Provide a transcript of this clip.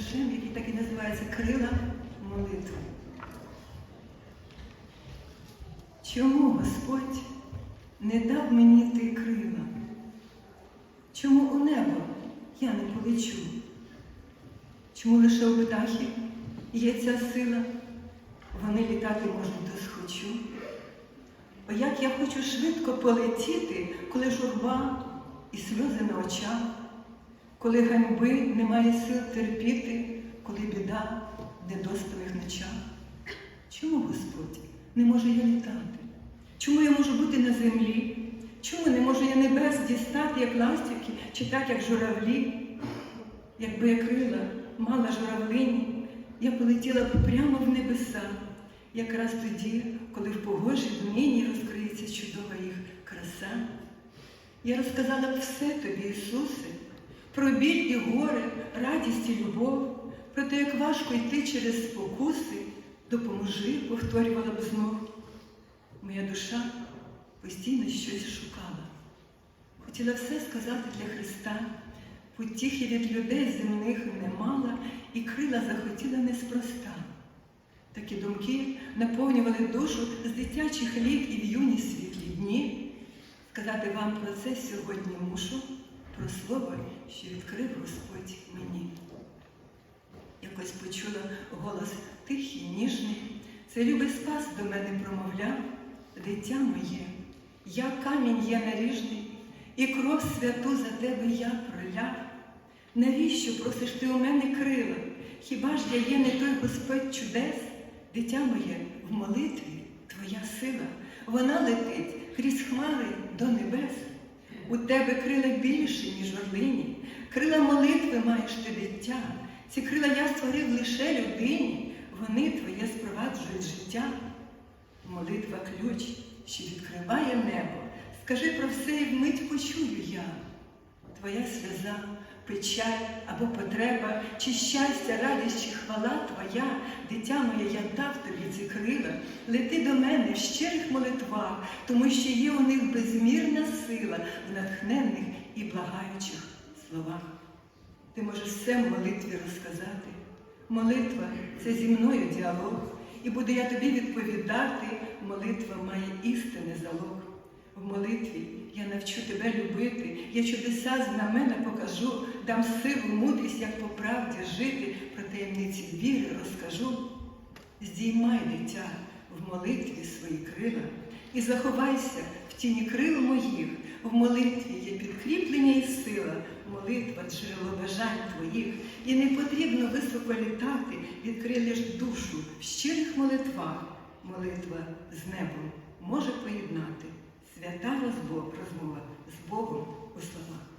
віршем, який так і називається Крила молитви. Чому Господь не дав мені ти крила? Чому у небо я не полечу? Чому лише у птахів є ця сила? Вони літати можуть до схочу. О, як я хочу швидко полетіти, коли журба і сльози на очах, коли ганьби немає сил терпіти, коли біда в недоспаних ночах. Чому Господь не можу я літати? Чому я можу бути на землі? Чому не можу я небес дістати, як ластівки, чи так, як журавлі? Якби я крила мала журавлині, я полетіла б прямо в небеса, якраз тоді, коли в погожій днині розкриється чудова їх краса. Я розказала б все тобі, Ісусе, про біль і горе, радість і любов, про те, як важко йти через спокуси, допоможи, повторювала б знов. Моя душа постійно щось шукала. Хотіла все сказати для Христа, потіхи від людей земних не мала і крила захотіла неспроста. Такі думки наповнювали душу з дитячих літ і в юні світлі дні. Сказати вам про це сьогодні мушу, про слово, що відкрив Господь мені. Якось почула голос тихий, ніжний. Це любий спас до мене промовляв, дитя моє, я камінь є наріжний, і кров святу за тебе я проляв. Навіщо просиш ти у мене крила? Хіба ж я є не той Господь чудес? Дитя моє, в молитві твоя сила, вона летить крізь хмари до небес. У тебе крила більше, ніж орлині, крила молитви маєш ти дитя. Ці крила я створив лише людині, вони твоє спроваджують життя. Молитва ключ, що відкриває небо. Скажи про все і вмить почую я. Твоя сльоза, печаль або потреба, чи щастя, радість, чи хвала твоя, дитя моє, я дав тобі ці крила, лети до мене в щирих молитвах, тому що є у них безмірна сила в натхненних і благаючих словах. Ти можеш все в молитві розказати. Молитва це зі мною діалог, і буду я тобі відповідати, молитва має істинний залог. В молитві я навчу тебе любити, я чудеса знамена покажу, дам силу, мудрість, як по правді жити, про таємниці віри розкажу. Здіймай, дитя, в молитві свої крила і заховайся в тіні крил моїх. В молитві є підкріплення і сила, молитва джерело бажань твоїх, і не потрібно високо літати, відкрий лиш душу в щирих молитвах. Молитва з небом може поєднати свята розмова з Богом у словах.